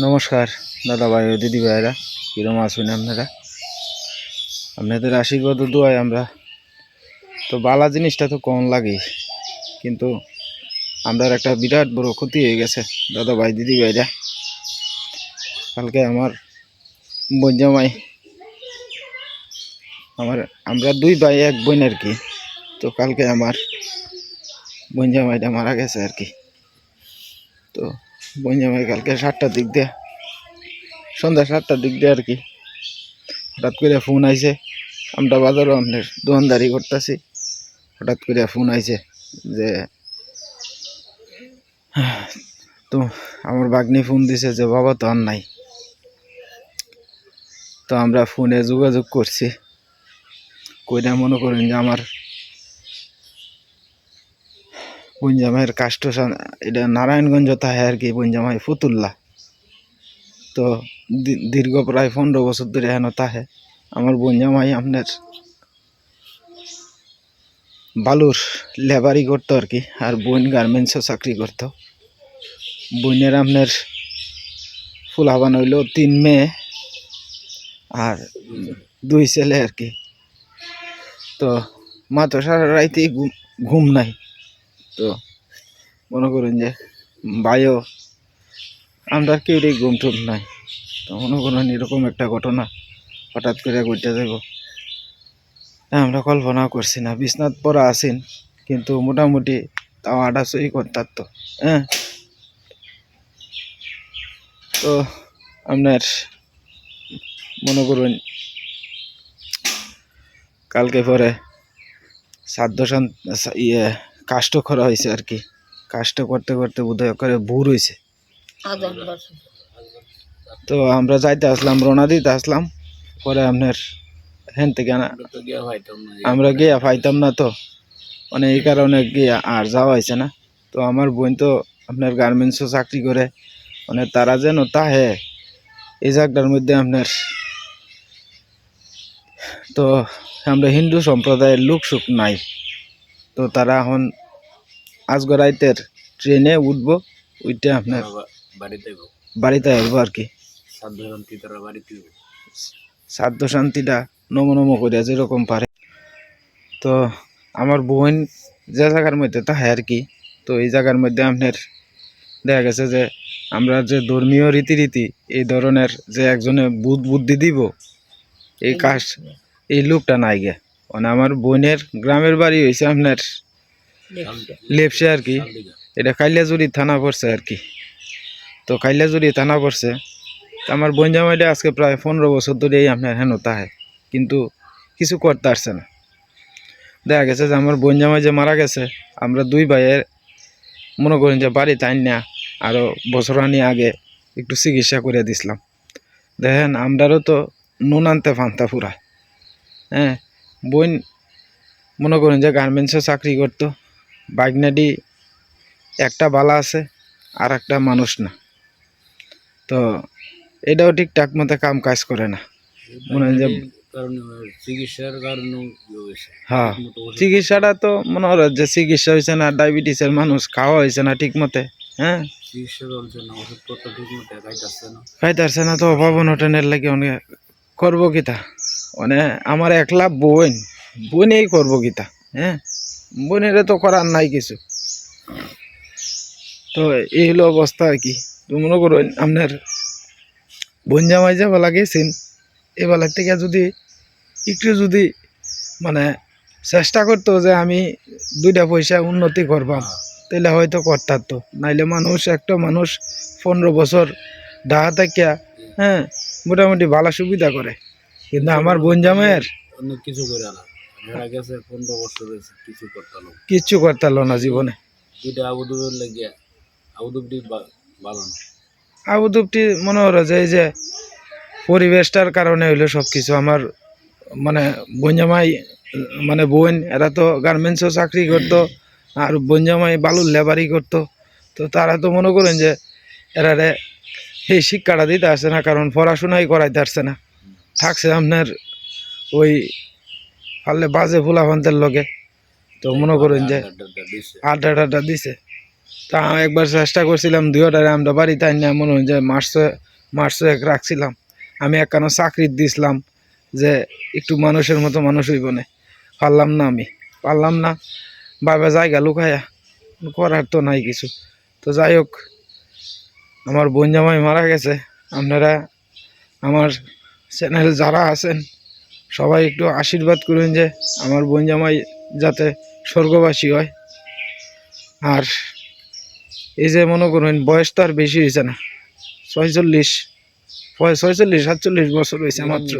নমস্কার, দাদা ভাই ও দিদি ভাইরা কিরম আছেন আপনারা? আপনাদের আশীর্বাদ ও দোয়ায় আমরা, তো বালা জিনিসটা তো কম লাগে, কিন্তু আমরা একটা বিরাট বড় ক্ষতি হয়ে গেছে, দাদা ভাই, দিদি ভাইরা। কালকে আমার বঞ্জামাই আমার, আমরা দুই ভাই, এক বোন আর কি, তো কালকে আমার বঞ্জামাইটা মারা গেছে আর কি। তো বঞ্জামাই কালকে সাতটার দিক দিয়ে। সন্ধ্যা সাতটার দিক দিয়ে আর কি। হঠাৎ করে ফোন আইছে। আমরা বাজারও আপনার দোকানদারি করতেছি। হঠাৎ করে ফোন আইছে যে, তো আমার বাগনি ফোন দিছে যে, বাবা, তো আর নাই। তো আমরা ফোনে যোগাযোগ করছি। কইরা মনে করেন যে, আমার বঞ্জামাইয়ের কাষ্ট এটা নারায়ণগঞ্জ তাহে আর কি বঞ্জামাই ফতুল্লা তো দীর্ঘ প্রায় পনেরো বছর ধরে হেন তাহে আমার বঞ্জামাই আপনার বালুর লেবারি করতো আর কি আর বোন গার্মেন্টসও চাকরি করতো বোনের আপনার ফুলাবান হইল তিন মেয়ে আর দুই ছেলে আর কি তো মা তো সারা রাইতেই ঘুম নাই তো মনে করুন যে বায়ু, আমরা কেউই ঘুম টুম নাই। তো মনে করুন এরকম একটা ঘটনা হঠাৎ করে ঘটে যাব আমরা কল্পনা করছি না বিশ্বনাথ পড়া আসেন কিন্তু মোটামুটি তাও আটা সই করতার তো হ্যাঁ? তো আপনার মনে করুন, কালকে পরে সাধ্য ইয়ে কাষ্ট করা হয়েছে আর কি। কাষ্ট করতে করতে বোধহয় করে ভুর হয়েছে। তো আমরা যাইতে আসলাম রোনা দিতে আসলাম। পরে আপনার হেন থেকে না আমরা গিয়া পাইতাম না তো। মানে এই কারণে গিয়া আর যাওয়া হয়েছে না। তো আমার বোন তো আপনার গার্মেন্টসও চাকরি করে। মানে তারা যেন তাহে এই জায়গাটার মধ্যে আপনার তো আমরা হিন্দু সম্প্রদায়ের লোক সুখ নাই। তো তারা এখন রাইতের ট্রেনে উঠব উঠে আপনার বাড়িতে বাড়িতে আসব আর কি। সাধ্য শান্তিটা নম নম করে যেরকম পারে। তো আমার বোন যে জায়গার মধ্যে তাহে আর কি। তো এই জায়গার মধ্যে আপনার দেখা গেছে যে আমরা যে ধর্মীয় রীতিরীতি এই ধরনের যে একজনে বুধ বুদ্ধি দিব এই কাজ এই লোকটা নাই গে। মানে আমার বোনের গ্রামের বাড়ি হয়েছে আপনার লেপসে আর কি। এটা কাইলাজুরি থানা পড়ছে আর কি। তো কাইলাজুরি থানা পড়ছে। তো আমার বোন জামাইটা আজকে প্রায় পনেরো বছর ধরেই আপনার হেন তাহে। কিন্তু কিছু করতে পারছে না। দেখা গেছে যে আমার বোন জামাই যে মারা গেছে আমরা দুই ভাইয়ের মনে করেন যে বাড়ি তাই না আরও বছরানি আগে একটু চিকিৎসা করে দিছিলাম। দেখেন আমরারও তো নুন আনতে ফান্তা ফুরা হ্যাঁ বোন মনে করেন যে গার্মেন্টসে চাকরি করতো। বাগনাডি একটা বালা আছে আর একটা মানুষ না। তো এটাও ঠিকঠাক মতো কাম কাজ করে না। মনে হয় যে চিকিৎসার কারণে হ্যাঁ চিকিৎসাটা তো মনে হয় যে চিকিৎসা হয়েছে না ডায়াবেটিসের মানুষ খাওয়া হয়েছে না ঠিক মতে হ্যাঁ? খাইতারছে না তো অভাব অনটনের লাগে অনেক করব কিতা? মানে আমার একলা বোন বোনেই করব কিতা হ্যাঁ? বোনের তো করার নাই কিছু। তো এই হলো অবস্থা আর কি। তো মনে করুন আপনার বোন জামাই যে বেলা গেছেন, এ বেলার থেকে যদি একটু যদি মানে চেষ্টা করতো যে আমি দুইটা পয়সা উন্নতি করবাম তাহলে হয়তো করতার তো। নাইলে মানুষ, একটা মানুষ পনেরো বছর ডাহা থাকিয়া হ্যাঁ মোটামুটি ভালো সুবিধা করে। কিন্তু আমার বোন জামাইয়ের অনেক কিছু করে না। মেরা গেছে পনেরো বছর হয়েছে কিছু করতাম কিচ্ছু করতাল না জীবনে। দুইটা আবুদুবের লেগে আবুদুবটি ভালো না। আবুদুপটি মনে হলো যে এই যে পরিবেশটার কারণে হইল সব কিছু আমার মানে বোন জামাই মানে বোন এরা তো গার্মেন্টসও চাকরি করতো আর বোন জামাই বালুর লেবারি করতো। তো তারা তো মনে করেন যে এরারে এই শিক্ষাটা দিতে আসছে না কারণ পড়াশোনাই করাইতে আসছে না। থাকছে আপনার ওই পারলে বাজে ফুলাফান্তের লগে। তো মনে করেন যে আড্ডা টাড্ডা দিছে। তা একবার চেষ্টা করছিলাম, দুইটারে আমরা বাড়িতে আনি মনে হয় যে মার্চ মার্চ এক রাখছিলাম। আমি একখানো চাকরি দিছিলাম যে একটু মানুষের মতো মানুষ হইব না। পারলাম না আমি, পারলাম না। বাবা জায়গা লুকায়া, করার তো নাই কিছু। তো যাই হোক, আমার বোন জামাই মারা গেছে। আপনারা, আমার চ্যানেল যারা আছেন সবাই একটু আশীর্বাদ করুন যে আমার বোন জামাই যাতে স্বর্গবাসী হয়। আর এই যে মনে করুন, বয়স তো আর বেশি হয়েছে না। ছয়চল্লিশ ছয়চল্লিশ, সাতচল্লিশ বছর হয়েছে মাত্র।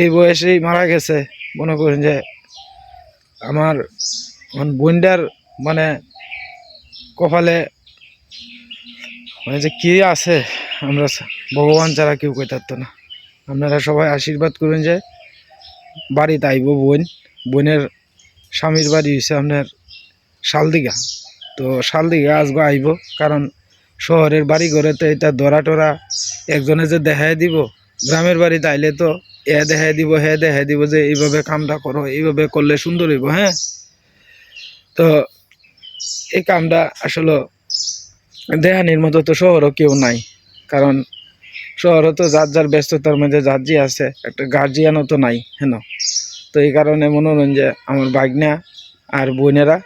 এই বয়সেই মারা গেছে, মনে করেন যে আমার আমার বোনটার মানে কপালে মানে যে কি আছে, আমরা ভগবান ছাড়া কেউ কই থাকতো না। আপনারা সবাই আশীর্বাদ করুন যে বাড়িতে আইব বোন। বোনের স্বামীর বাড়ি হচ্ছে আপনার শালদিঘা। তো শালদিঘা আসব আইব, কারণ শহরের বাড়ি ঘরে তো এটা দরা টরা একজনে যে দেখায় দিব, গ্রামের বাড়িতে আইলে তো এ দেখাই দিব, হে দেখাই দিব যে এইভাবে কামটা করো, এইভাবে করলে সুন্দর হইব হ্যাঁ? তো এই কামটা আসলে দেহানির মতো তো শহরও কেউ নাই, কারণ শহরও তো যার যার ব্যস্ততার মধ্যে যার যে আছে একটা গার্জিয়ানও তো নাই হেন? তো এই কারণে মনোরঞ্জন যে আমার বাগনা আর বোনেরা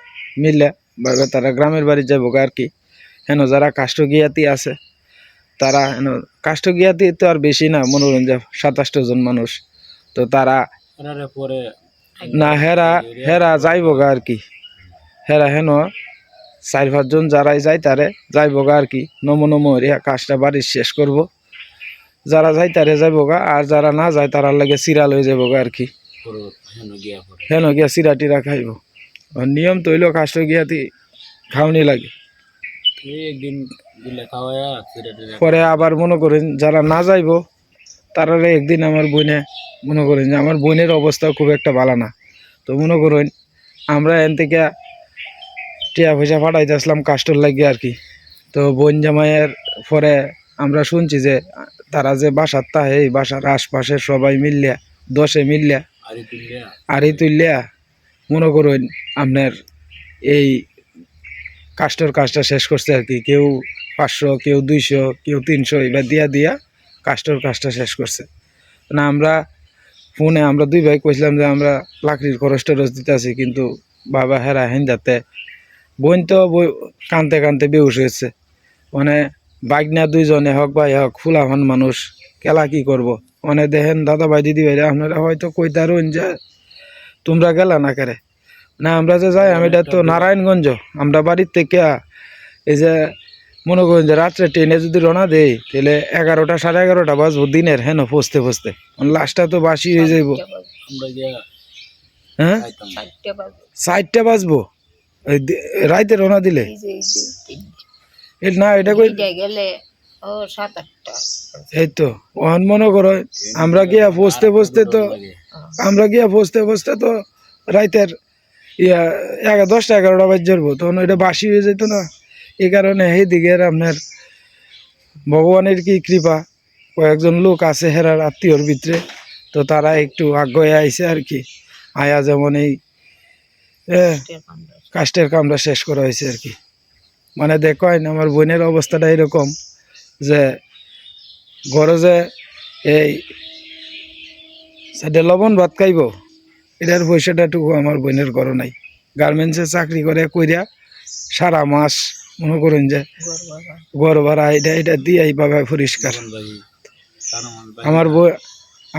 মিলে বা তারা গ্রামের বাড়ি যাব আর কি। হেন যারা কাষ্টগিয়াতি আছে তারা হেন কাষ্টগিয়াতি তো আর বেশি না মনোরঞ্জন সাতাশটা জন মানুষ। তো তারা পরে না হেরা হেরা যাইব গা আর কি। হেরা হেন চার পাঁচজন যারাই যায় তারে যাইব গা আর কি। নম নম হরিয়া কাজটা বাড়ির শেষ করব। যারা যায় তারে যাইব গা আর যারা না যায় তারার লাগে চিরা হয়ে যাব গা আর কি। হেন গিয়া হেন টিরা খাইব। নিয়ম তৈল কাষ্ট গিয়াতি খাওনি লাগে। পরে আবার মনে করেন যারা না যাইব তারারে একদিন আমার বোনে মনে করেন যে আমার বোনের অবস্থা খুব একটা ভালো না। তো মনে করেন আমরা এন থেকে টিয়া পয়সা পাঠাইতে আসলাম কাস্টর লাগিয়ে আর কি। তো বোন জামাইয়ের পরে আমরা শুনছি যে তারা যে বাসার তা এই বাসার আশপাশের সবাই মিললিয়া দশে মিললিয়া আরি তুললিয়া মনে করুন আপনার এই কাস্টর কাজটা শেষ করছে আর কি। কেউ পাঁচশো কেউ দুইশো কেউ তিনশো এবার দিয়া দিয়া কাস্টর কাজটা শেষ করছে। না আমরা ফোনে আমরা দুই ভাই কইছিলাম যে আমরা লাকড়ির খরচ টরচ দিতে আছি কিন্তু বাবা হেরা হেন যাতে বোন তো বই- কানতে কানতে বেউস হয়েছে। মানে বাগনা দুইজনে হোক বা এ হোক ফুলাফান মানুষ কেলা কি করব? মানে দেখেন দাদা ভাই দিদি ভাইরা আপনারা হয়তো কইতারুন যে তোমরা গেলা না করে? না আমরা যে যাই আমি এটা তো নারায়ণগঞ্জ আমরা বাড়ির থেকে এই যে মনে করেন যে রাত্রে ট্রেনে যদি রওনা দেই তাহলে এগারোটা সাড়ে এগারোটা বাজবো দিনের হেন ফসতে ফসতে। লাস্টটা তো বাসি হয়ে যাইব। হ্যাঁ? চারটা বাজবো। রাইতে রওনা দিলে? এ না এটা কই? গেলে ও সাত আটটা এই তো ওখান মনে করো আমরা গিয়া ফসতে ফসতে তো আমরা গিয়া ফসতে ফসতে তো রাইতের ইয়া এগারো দশটা এগারোটা বাজ যাব তখন ওইটা বাসি হয়ে যেত না। এই কারণে এই দিকের আপনার ভগবানের কি কৃপা কয়েকজন লোক আছে হেরার আত্মীয়র ভিতরে তো তারা একটু আগ্রহে আইছে আর কি। আয়া যেমন এই কাস্টের কামটা শেষ করা হয়েছে আর কি। মানে দেখেন, আমার বোনের অবস্থাটা এরকম যে ঘরে যে এই সাথে লবণ ভাত খাইব, এটার পয়সাটাটুকু আমার বোনের ঘর নাই। গার্মেন্টসে চাকরি করে কইরা সারা মাস মনে করেন যে ঘর ভাড়া এটা এটা দিয়ে এইভাবে পরিষ্কার। আমার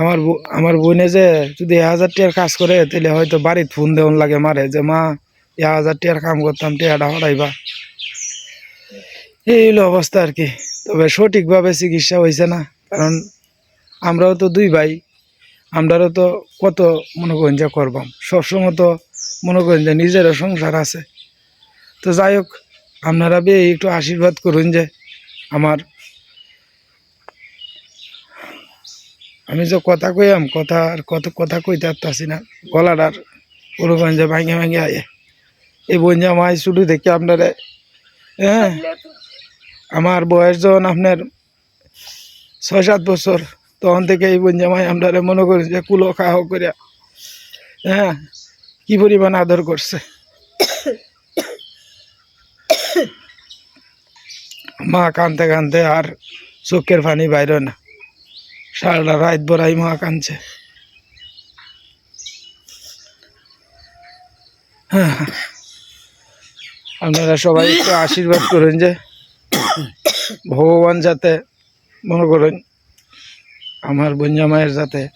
আমার আমার বোনে যে যদি এক হাজার টিয়ার কাজ করে, তাহলে হয়তো বাড়ির ফোন দেওয়ান লাগে মারে যে, মা, এক হাজার টিয়ার কাম করতাম টিয়াটা হরাইবা। এই হলো অবস্থা আর কি। তবে সঠিকভাবে চিকিৎসা হয়েছে না, কারণ আমরাও তো দুই ভাই আমরাও তো কত মনে করেন করবাম। সবসময় তো মনে করেন যে নিজেরও সংসার আছে। তো যাই হোক, আপনারা বে একটু আশীর্বাদ করুন যে আমার আমি যে কথা কইয়াম, কথা আর কত কথা কইতে পারতাছি না গলাটার যে ভাঙে ভাঙে আয়ে এই বঞ্জা মাই শুধু দেখি আপনারা হ্যাঁ? আমার বয়স যখন আপনার ছয় সাত বছর, তখন থেকে এই বঞ্জা মাই আপনারা মনে করেন যে কুলো খাওয়া করিয়া হ্যাঁ কি পরিমাণ আদর করছে। মা কানতে কানতে আর চোখের পানি বাইর না। সারাটা রাত বড়াই মা কানছে আপনারা সবাই একটু আশীর্বাদ করেন যে ভগবান যাতে মনে করেন আমার বঞ্জা মায়ের যাতে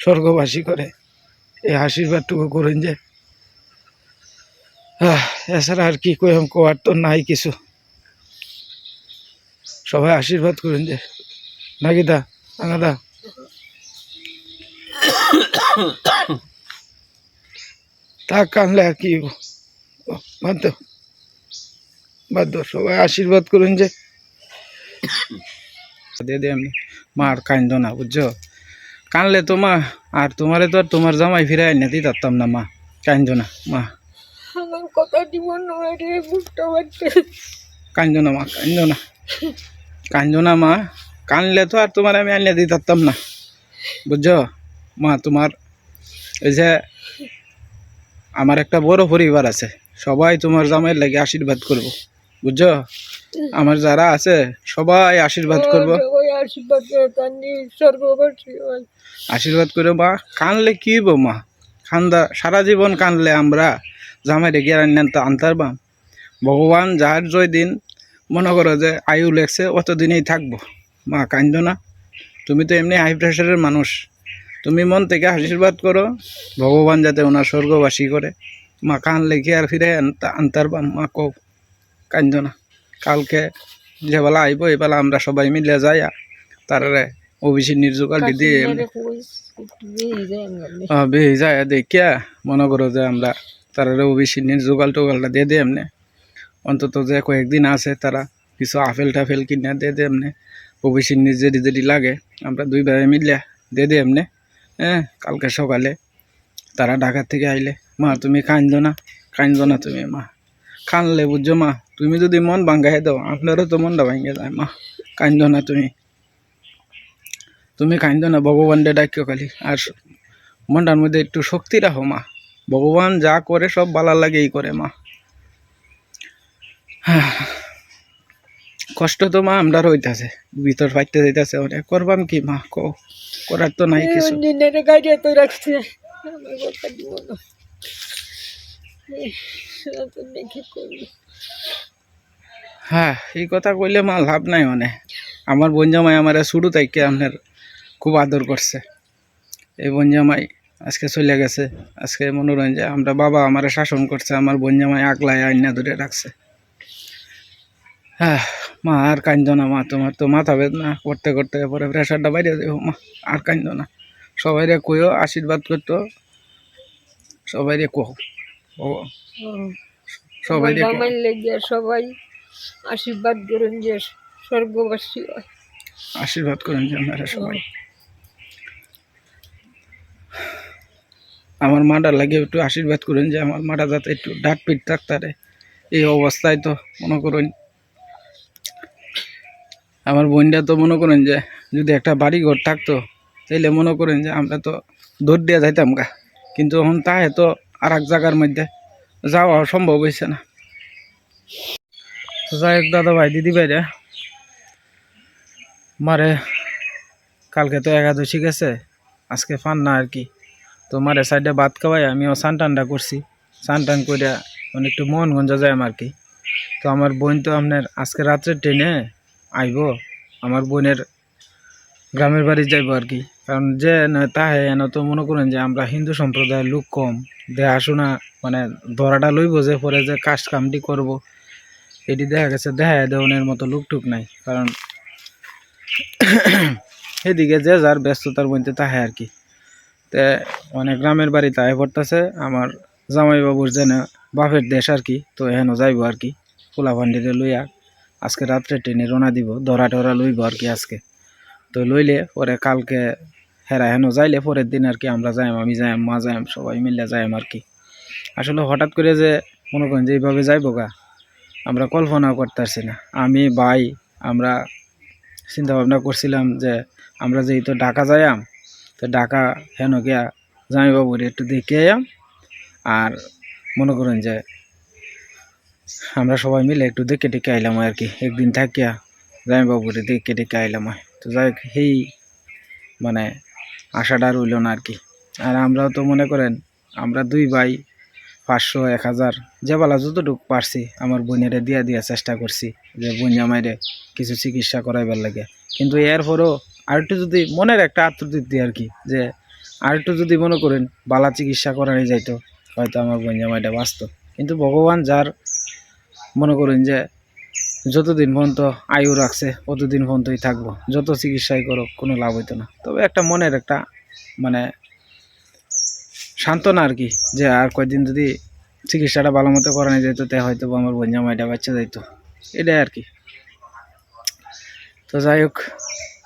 স্বর্গবাসী করে, এই আশীর্বাদটুকু করেন যে এছাড়া আর কি কইম কোয়ার তো নাই কিছু। সবাই আশীর্বাদ করেন যে, নাকি দা আঙা দা? তা কানলে আর কি? হইব? দাও সবাই আশীর্বাদ করুন যে দিয়ে দিয়ে এমনি। মা আর কান্দ না বুঝছ? কানলে তো মা আর তোমারে তো আর তোমার জামাই ফিরে আইনে দিতে পারতাম না মা। কান্দ না মা। আমার কথা দিব রে বুঝতে পারছে কান্দ না মা কান্দ না। কান্দ না মা। কানলে তো আর তোমার আমি আনিয়ে পারতাম না বুঝছ? মা তোমার এই যে আমার একটা বড় পরিবার আছে সবাই তোমার জামাইয়ের লাগে আশীর্বাদ করব। বুঝছ? আমার যারা আছে সবাই আশীর্বাদ করব। আশীর্বাদ করে মা। কানলে কি হইব মা? খান্দা সারা জীবন কানলে আমরা জামাই রেখে আনতে আনতারবাম ভগবান যার জয় দিন মনে করো যে আয়ু লেগছে অতদিনেই থাকব। মা কান্দ না। তুমি তো এমনি হাই প্রেশারের মানুষ। তুমি মন থেকে আশীর্বাদ করো ভগবান যাতে ওনার স্বর্গবাসী করে। মা কানলে কি আর ফিরে আনতা আনতারবাম মা কও। কান্দ না কালকে যে বেলা আইব এই বেলা আমরা সবাই মিলে যাই তারে ওবিসি নির্যোগাল দিয়ে বেয়ে যায় দেখিয়া মনে করো যে আমরা তারা ওবিসি জোগাল টোগালটা দিয়ে দিয়ে এমনি। অন্তত যে কয়েকদিন আছে তারা কিছু আপেল টাফেল কিনে দিয়ে দিয়ে এমনি। ওবিসি যেটি যেটি লাগে আমরা দুই ভাই মিলিয়া দিয়ে দিয়ে এমনি। হ্যাঁ কালকে সকালে তারা ঢাকা থেকে আইলে মা তুমি কান্দো না? কান্দো না তুমি মা। কানলে বুঝছ মা তুমি যদি মন ভাঙ্গাই দাও আপনারও তো মনটা ভাঙ্গে যায় মা। কান্দ না তুমি। তুমি কান্দ না ভগবানকে ডাকিও খালি। আর মনটার মধ্যে একটু শক্তি রাখো মা। ভগবান যা করে সব ভালো লাগেই করে মা। কষ্ট তো মা আমরা হইতাছে। ভিতর ফাইতে যাইতাছে অনেক। করবাম কি মা? কো করার তো নাই কিছু। তো রাখছে। আমার কথা দিব না। দেখি করবি। হ্যাঁ এই কথা কইলে মা লাভ নাই মানে। আমার বঞ্জামাই আমার শুরু থেকে আপনার খুব আদর করছে। এই বঞ্জামাই আজকে চলে গেছে। আজকে মনোরঞ্জন আমরা বাবা আমার শাসন করছে, আমার বঞ্জামাই আগলায় আইনা ধরে রাখছে। হ্যাঁ মা আর কান্দ না মা, তোমার তো মাথা বেদনা। করতে করতে পরে প্রেশারটা বাইরে দেবো। মা, আর কান্দ না। সবাই রে কইও, আশীর্বাদ করতো। সবাই রে কো ও সবাই আমার সবাই আশীর্বাদ করেন যে স্বর্গবাসী হয়। আশীর্বাদ করেন যে আপনারা সবাই। আমার মাটা লাগে একটু আশীর্বাদ করেন যে আমার মাটা যাতে একটু ডাট পিট থাকতারে এই অবস্থায় তো মনে করুন। আমার বোনটা তো মনে করেন যে যদি একটা বাড়ি ঘর থাকতো তাইলে মনে করেন যে আমরা তো দৌড় দিয়ে যাইতাম গা। কিন্তু এখন তাহে তো আর এক জায়গার মধ্যে। যাওয়া সম্ভব হয়েছে না। যাই হোক দাদা ভাই দিদি ভাইরা মারে, কালকে তো একাদশী গেছে, আজকে ফান না আর কি। তো মারে সাইডে ভাত খাওয়াই, আমিও সান টানটা করছি। সান টান করে মানে একটু মন গঞ্জা যায় আর কি। তো আমার বোন তো আপনার আজকে রাত্রে ট্রেনে আইব, আমার বোনের গ্রামের বাড়ি যাইব আর কি। কারণ যে তাহে এন তো মনে করেন যে আমরা হিন্দু সম্প্রদায়ের লোক কম। দেখাশোনা মানে ধরাটা লইব যে পরে যে কাজ কামটি করব, এটি দেখা গেছে দেখা দেওয়ানের মতো লোকটুক নাই, কারণ এদিকে যে যার ব্যস্ততার মধ্যে তাহে আর কি। তে অনেক গ্রামের বাড়ি তাহে পড়তেছে, আমার জামাইবাবুর যেন বাপের দেশ আর কি, তো এহেন যাইব আর কি পোলা ভান্ডিরে লইয়া আজকে রাত্রে ট্রেনে রোনা দিব দরা টরা লইব আর কি আজকে। তো লইলে পরে কালকে হেরা হেন যাইলে পরের দিন আর কি আমরা যাইম, আমি যাইম, মা যাইম, সবাই মিলে যাইম আর কি। আসলে হঠাৎ করে যে মনে করেন যে এইভাবে যাইব গা, আমরা কল্পনাও করতে পারছি না। আমি ভাই, আমরা চিন্তা ভাবনা করছিলাম যে আমরা যেহেতু ঢাকা যাইয়াম, তো ঢাকা হেন গিয়া জামাইবাবুর একটু দেখে আয়াম আর মনে করেন যে আমরা সবাই মিলে একটু দেখে টেকে আইলাম আর কি, একদিন থাকিয়া জামাইবাবুরে দেখে টেকে আইলাম। তো যাই সেই মানে আশাটা রইল না আর কি। আর আমরাও তো মনে করেন, আমরা দুই ভাই পাঁচশো, এক হাজার, যে বেলা যতটুকু পারছি, আমার বোনেরে দিয়া দিয়া চেষ্টা করছি, যে বোন জামাইরে কিছু চিকিৎসা করাইবার লাগে। কিন্তু এরপরও আরেকটু যদি মনের একটা আত্মতৃপ্তি আর কি, যে আরেকটু যদি মনে করেন বালা চিকিৎসা করানো যাইতো, হয়তো আমার বোন জামাইটা বাঁচত। কিন্তু ভগবান যার মনে করেন যে যতদিন পর্যন্ত আয়ু রাখছে ততদিন পর্যন্তই থাকব, যত চিকিৎসাই করো কোনো লাভ হইতো না। তবে একটা মনের একটা মানে সান্ত্বনা আর কি, যে আর কয়েকদিন যদি চিকিৎসাটা ভালো মতো করানো যেত তে হয়তো আমার বোন জামাইটা বাচ্চা যাইতো এটাই আর কি। তো যাই হোক,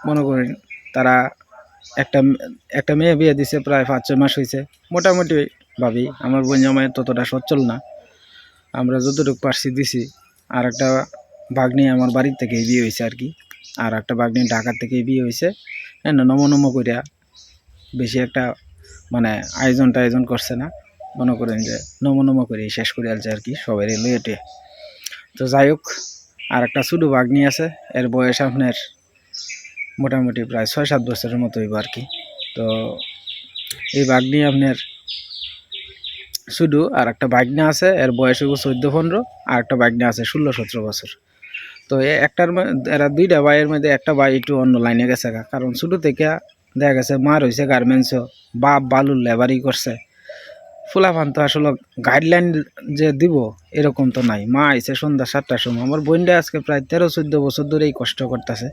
মনে করেন তারা একটা একটা মেয়ে বিয়ে দিছে প্রায় পাঁচ ছয় মাস হয়েছে মোটামুটি ভাবি, আমার বোন জামাই ততটা সচ্ছল না। আমরা যতটুকু পারছি দিছি, আর একটা বাগনি আমার বাড়ির থেকে বিয়ে হয়েছে আর কি। আর একটা বাগনি ঢাকার থেকে বিয়ে হয়েছে হ্যাঁ নম নম করিয়া বেশি একটা মানে আয়োজন টায়োজন করছে না। মনে করেন যে নম নম করে শেষ করে আলছে আর কি সবাই লইয়েটে। তো যাই হোক আর একটা ছোটো বাগনি আছে। এর বয়স আপনার মোটামুটি প্রায় ছয় সাত বছরের মতো হইব আর কি। তো এই বাগনি আপনার শুধু আর একটা বাগনা আছে, এর বয়স হইব চোদ্দ পনেরো আর একটা বাগনা আছে ষোলো সতেরো বছর। তো একটার এরা দুইটা ভাইয়ের মধ্যে একটা ভাই একটু অন্য লাইনে গেছে। কারণ ছোটো থেকে দেখা গেছে, মার হয়েছে গার্মেন্টসও বাপ বালুর লেবারই করছে। ফুলাফান তো আসলে গাইডলাইন যে দিব, এরকম তো নাই। মা আইছে সন্ধ্যা সাতটার সময়। আমার বোনটা আজকে প্রায় তেরো, চোদ্দ বছর ধরেই কষ্ট করতেছে।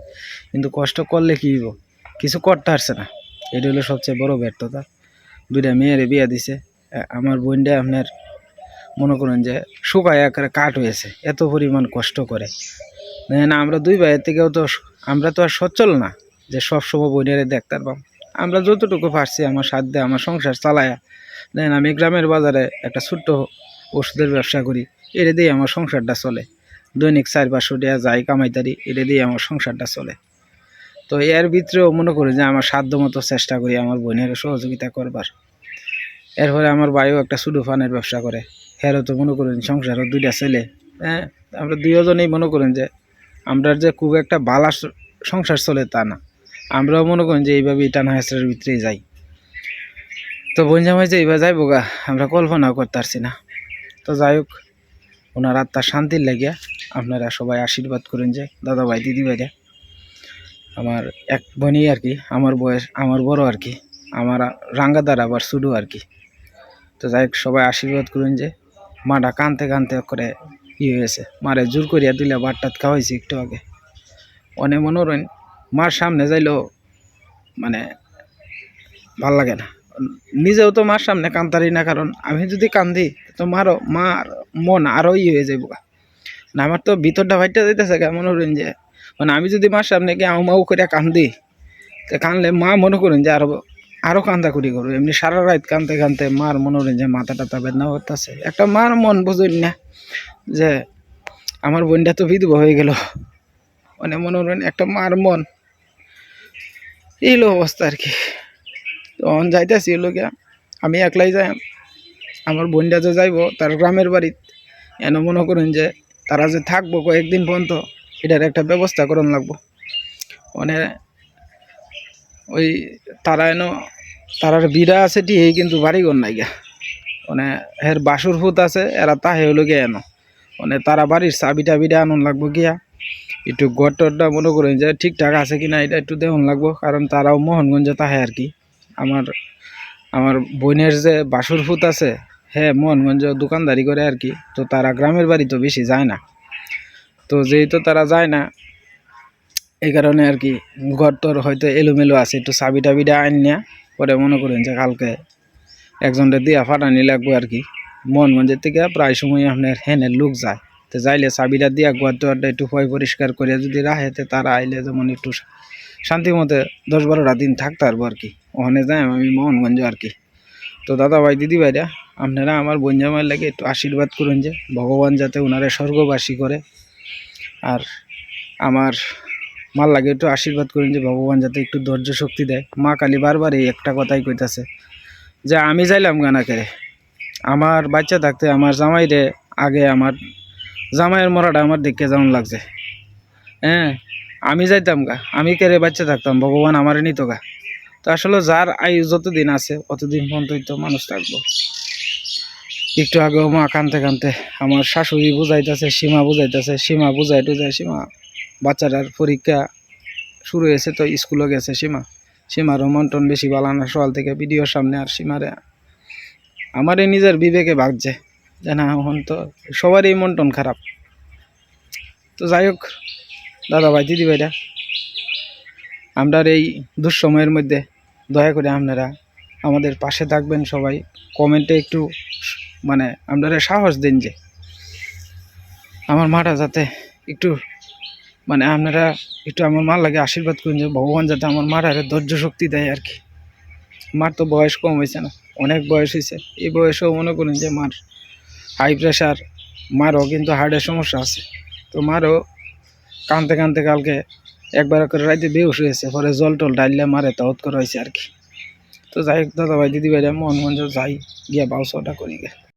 কিন্তু কষ্ট করলে কি হইব? কিছু করতে পারছে না। এটা হলো সবচেয়ে বড় ব্যর্থতা। দুইটা মেয়েরে বিয়া দিছে। আমার বোনটা আপনার মনে করেন যে শুকায় আকারে কাঠ হয়েছে। এত পরিমাণ কষ্ট করে। না আমরা দুই ভাইয়ের থেকেও তো আমরা তো আর সচ্ছল না। যে সবসময় বোনেরে দেখতে পারবাম আমরা যতটুকু পারছি আমার সাধ্যে, আমার সংসার চালায়া। দেখেন আমি গ্রামের বাজারে একটা ছোট্ট ওষুধের ব্যবসা করি। এটা দিয়ে আমার সংসারটা চলে। দৈনিক চার পাঁচশো টাকা যাই কামাইতারি এটা দিয়ে আমার সংসারটা চলে। তো এর ভিতরেও মনে করি যে আমার সাধ্য মতো চেষ্টা করি আমার বোনের সহযোগিতা করবার। এরপরে আমার ভাইও একটা সুডু ফানের ব্যবসা করে। হেরও তো মনে করেন সংসারও দুইটা ছেলে। হ্যাঁ আমরা দুজনেই মনে করেন যে আমরা যে খুব একটা বালা সংসার চলে তা না। আমরাও মনে করেন যে এইভাবে টানা হেসড়ের ভিতরেই যাই। তো বঞ্জামাই যে এইবার যাইব গা, আমরা কল্পনাও করতে পারছি না। তো যাই হোক, ওনার আত্মার শান্তির লাগিয়া আপনারা সবাই আশীর্বাদ করেন যে, দাদা ভাই, দিদি ভাইরা, আমার এক বোনই আর কি, আমার বয়স, আমার বড় আর কি, আমার রাঙ্গাদার আবার শুধু আর কি। তো যাই হোক, সবাই আশীর্বাদ করুন যে, মাটা কানতে কানতে করে ই হয়েছে। মারে জোর করিয়া দিলে ভাত টাত খাওয়াইছি একটু আগে। অনেক মনোরঞ্জন মার সামনে যাইলেও মানে ভালো লাগে না। নিজেও তো মার সামনে কান্তারি না, কারণ আমি যদি কান্দি, তো মারও, মার মন আরও ই হয়ে গা। না, আমার তো ভিতরটা ভাইটা যাইতেছে গা মনোরঞ্জন যে মানে আমি যদি মার সামনে গিয়ে আউ মাউ করে কান্দি, তো কানলে মা মনে করেন যে আরও আরও কান্দা করি করব এমনি সারা রাত কানতে কানতে মার মনে করেন যে মাথা টাথা বেদনা করতেছে। একটা মার মন বুঝুন না, যে আমার বোনটা তো বিধবা হয়ে গেল। মানে মনোরঞ্জন একটা মার মন এইলো অবস্থা আর কি। তখন যাইতেছি এলো গিয়া, আমি একলাই যাই, আমার বোনটা যে যাইব, তার গ্রামের বাড়িত, এন মনে করুন যে তারা যে থাকব কয়েকদিন পর্যন্ত, এটার একটা ব্যবস্থা করন লাগবো। মানে ওই তারা এন, তারার বিড়া আছে টি, এই কিন্তু বাড়িঘর নাই গা মানে হের বাসুর ফুত আছে, এরা তাহে হলো গিয়া এন। মানে তারা বাড়ির চাবি টাবিটা আনন লাগবো গিয়া। একটু ঘর টরটা মনে করেন যে ঠিকঠাক আছে কিনা এটা একটু দেখুন লাগবো। কারণ তারাও মোহনগঞ্জে তাহে আর কি। আমার আমার বোনের যে বাসুর ফুত আছে হ্যাঁ মোহনগঞ্জ দোকানদারি করে আর কি। তো তারা গ্রামের বাড়ি তো বেশি যায় না। তো যেহেতু তারা যায় না, এই কারণে আর কি ঘর হয়তো এলোমেলো আছে। একটু চাবি টাবিটা আইন নিয়া, পরে মনে করেন যে কালকে একজনটা দিয়া ফাটানি লাগবো আর কি। মোহনগঞ্জের থেকে প্রায় সময় আপনার হেনের লোক যায়। তো যাইলে চাবিটা দিয়া তোয়ারটা একটু পয় পরিষ্কার করে যদি রাখে তো তারা আইলে যেমন একটু শান্তি মতে দশ বারোটা দিন থাকতে পারব আর কি। ওখানে যাই আমি মোহনগঞ্জ আর কি। তো দাদা ভাই দিদি ভাইরা আপনারা আমার বঞ্জামার লাগে একটু আশীর্বাদ করুন যে, ভগবান যাতে ওনারা স্বর্গবাসী করে। আর আমার মার লাগে একটু আশীর্বাদ করুন যে, ভগবান যাতে একটু ধৈর্য শক্তি দেয়। মা কালী বারবার এই একটা কথাই কইতাছে যে, আমি যাইলাম গানা কেড়ে আমার বাচ্চা থাকতে আমার জামাইরে আগে আমার জামাইয়ের মরাটা আমার দেখে যেমন লাগছে। হ্যাঁ আমি যাইতাম গা, আমি কেড়ে বাচ্চা থাকতাম, ভগবান আমারে নিত গা। তো আসলে যার আয়ু যতদিন আছে, অতদিন পর্যন্তই তো মানুষ থাকব। একটু আগেও মা কানতে কানতে আমার শাশুড়ি বুঝাইতেছে, সীমা বুঝাইতেছে, সীমা বুঝাই টুজাই সীমা, বাচ্চাটার পরীক্ষা শুরু হয়েছে তো স্কুলে গেছে সীমা। সীমারও মন্টন বেশি বালানা সকাল থেকে ভিডিওর সামনে আর সীমারে। আমার নিজের বিবেকে ভাগছে না, এখন তো সবারই মন্টন খারাপ। তো যাই হোক, দাদা ভাই, দিদি ভাইরা, আমরা এই দুঃসময়ের মধ্যে দয়া করে আপনারা আমাদের পাশে থাকবেন সবাই। কমেন্টে একটু মানে আপনারা সাহস দিন যে, আমার মাটা যাতে একটু মানে আপনারা একটু আমার মার লাগে আশীর্বাদ করুন যে, ভগবান যাতে আমার মাটারে ধৈর্য শক্তি দেয় আর কি। মার তো বয়স কম হয়েছে না, অনেক বয়স হয়েছে এই বয়সেও মনে করুন যে, মার হাই প্রেশার মারও কিন্তু হার্টের সমস্যা আছে। তো মারও কানতে কানতে কালকে একবার করে রাইতে বেউস হয়েছে, পরে জল টল ডাইলে মারে তাওত করা হয়েছে আর কি। তো যাই হোক দাদা ভাই দিদি ভাইরা মন মন যাই, গিয়া বাউসটা করি গে